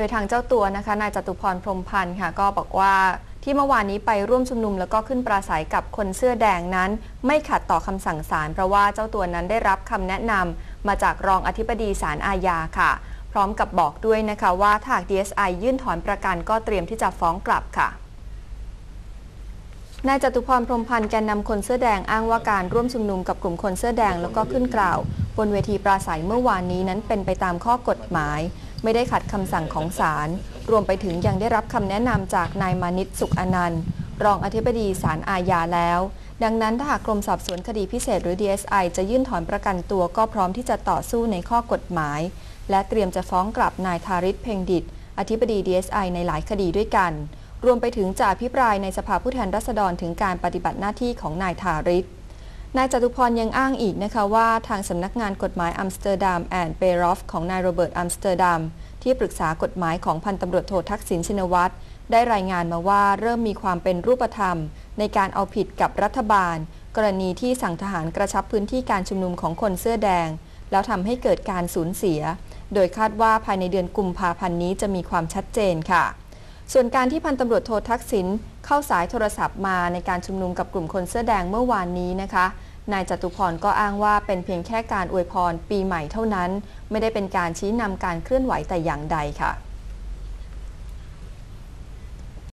ดยทางเจ้าตัวนะคะนายจตุพรพรมพันธ์ค่ะก็บอกว่าที่เมื่อวานนี้ไปร่วมชุมนุมแล้วก็ขึ้นปราศัยกับคนเสื้อแดงนั้น ไม่ขัดต่อคำสั่งศาลเพราะว่าเจ้าตัวนั้นได้รับคำแนะนำมาจากรองอธิบดีศาลอาญาค่ะ พร้อมกับบอกด้วยนะคะว่าถ้าหาก DSI ยื่นถอนประกันก็เตรียมที่จะฟ้องกลับค่ะนายจตุพรพรมพันธ์แกนนำคนเสื้อแดงอ้างว่าการร่วมชุมนุมกับกลุ่มคนเสื้อแดงแล้วก็ขึ้นกล่าว บนเวทีปราศัยเมื่อวานนี้นั้นเป็นไปตามข้อกฎหมาย ไม่ได้ขัดคำสั่งของศาลรวมไปถึงยังได้รับคำแนะนำจากนายมานิตสุขอนันต์รองอธิบดีศาลอาญาแล้ว ดังนั้นถ้าหากกรมสอบสวนคดีพิเศษหรือ DSI จะยื่นถอนประกันตัวก็พร้อมที่จะต่อสู้ในข้อกฎหมาย และเตรียมจะฟ้องกลับนายทาริศเพ่งดิต อธิบดี DSI ในหลายคดีด้วยกัน รวมไปถึงจะอภิปรายในสภาผู้แทนราษฎรถึงการปฏิบัติหน้าที่ของนายทาริศ นายจตุพรยังอ้างอีกนะคะว่าทางสำนักงานกฎหมายอัมสเตอร์ดัมแอนด์เปรอฟของนายโรเบิร์ตอัมสเตอร์ดัมที่ปรึกษากฎหมายของพันตำรวจโททักษิณชินวัตรได้รายงานมาว่าเริ่มมีความเป็นรูปธรรม ในการเอาผิดกับรัฐบาล กรณีที่สั่งทหารกระชับพื้นที่การชุมนุมของคนเสื้อแดง แล้วทำให้เกิดการสูญเสีย โดยคาดว่าภายในเดือนกุมภาพันธ์นี้จะมีความชัดเจนค่ะ ส่วนการที่พันตำรวจโททักษิณเข้าสายโทรศัพท์มาในการชุมนุมกับกลุ่มคนเสื้อแดงเมื่อวานนี้นะคะ นายจตุพรก็อ้างว่าเป็นเพียงแค่การอวยพรปีใหม่เท่านั้น ไม่ได้เป็นการชี้นำการเคลื่อนไหวแต่อย่างใดค่ะ